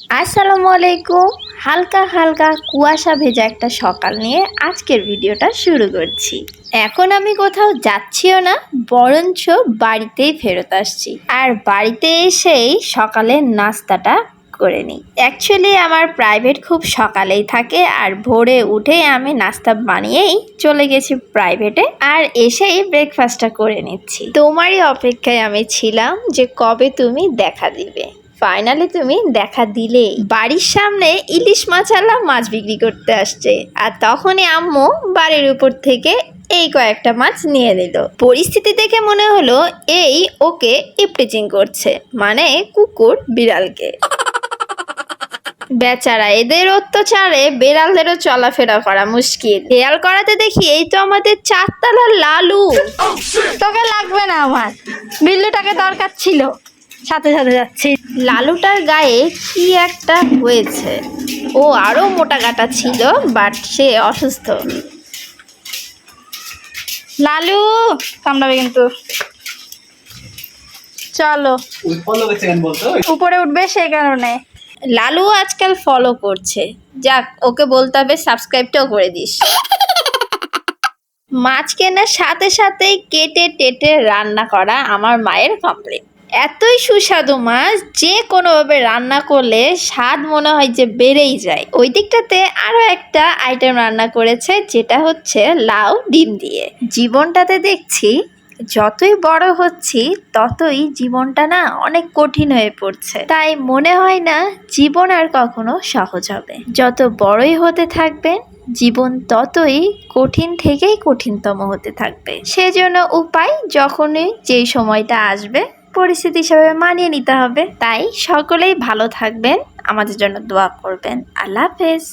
আসসালামু আলাইকুম হালকা হালকা কুয়াশা ভেজা একটা সকাল নিয়ে আজকের ভিডিওটা শুরু করছি। এখন আমি কোথাও যাচ্ছিও না, বরঞ্চ বাড়িতেই ফেরত আসছি। আর বাড়িতে এসেই সকালের নাস্তাটা করে নিই। অ্যাকচুয়ালি আমার প্রাইভেট খুব সকালেই থাকে আর ভোরে উঠেই আমি নাস্তা বানিয়েই চলে গেছি প্রাইভেটে আর এসেই ব্রেকফাস্টটা করে নিচ্ছি। তোমারই অপেক্ষায় আমি ছিলাম যে কবে তুমি দেখা দিবে। ফাইনালি তুমি দেখা দিলে বাড়ির সামনে ইলিশ মাছালা মাছ বিক্রি করতে আসছে। আর তখনই আম্মু বাড়ির উপর থেকে এই কয়েকটা মাছ নিয়ে নিল। পরিস্থিতি দেখে মনে হলো এই ওকে ইপটিচিং করছে মানে কুকুর বিড়ালকে। বেচারা এদের অত্যাচারে বেড়ালদেরও চলাফেরা করা মুশকিল। খেয়াল করাতে দেখি এই তো আমাদের চারতলার লালু। তোকে লাগবে না আমার। বিল্লুটাকে দরকার ছিল। সাথে সাথে যাচ্ছি। লালুটার গায়ে কি একটা হয়েছে? ও আরও মোটা কাটা ছিল বাট সে অসুস্থ। লালু কামড়াবে কিন্তু। চলো। উপরে উঠবে সেই কারণে। লালু আজকাল ফলো করছে। যাক ওকে বলতে হবে সাবস্ক্রাইবটাও করে দিস। মাছ কেনার সাথে সাথেই কেটে টেটে রান্না করা আমার মায়ের কমপ্লিট এতই সুস্বাদু মাছ, যে কোনোভাবে রান্না করলে স্বাদ মনে হয় যে বেড়েই যায়। ওই দিকটাতে আরও একটা আইটেম রান্না করেছে, যেটা হচ্ছে লাউ ডিম দিয়ে। জীবনটাতে দেখছি, যতই বড় হচ্ছি, ততই জীবনটা না অনেক কঠিন হয়ে পড়ছে। তাই মনে হয় না জীবন আর কখনো সহজ হবে। যত বড়ই হতে থাকবেন জীবন ততই কঠিন থেকেই কঠিনতম হতে থাকবে। সেজন্য উপায় যখনই যেই সময়টা আসবে পরিস্থিতি হিসাবে মানিয়ে নিতে হবে। তাই সকলেই ভালো থাকবেন। আমাদের জন্য দোয়া করবেন। আল্লাহ হাফেজ।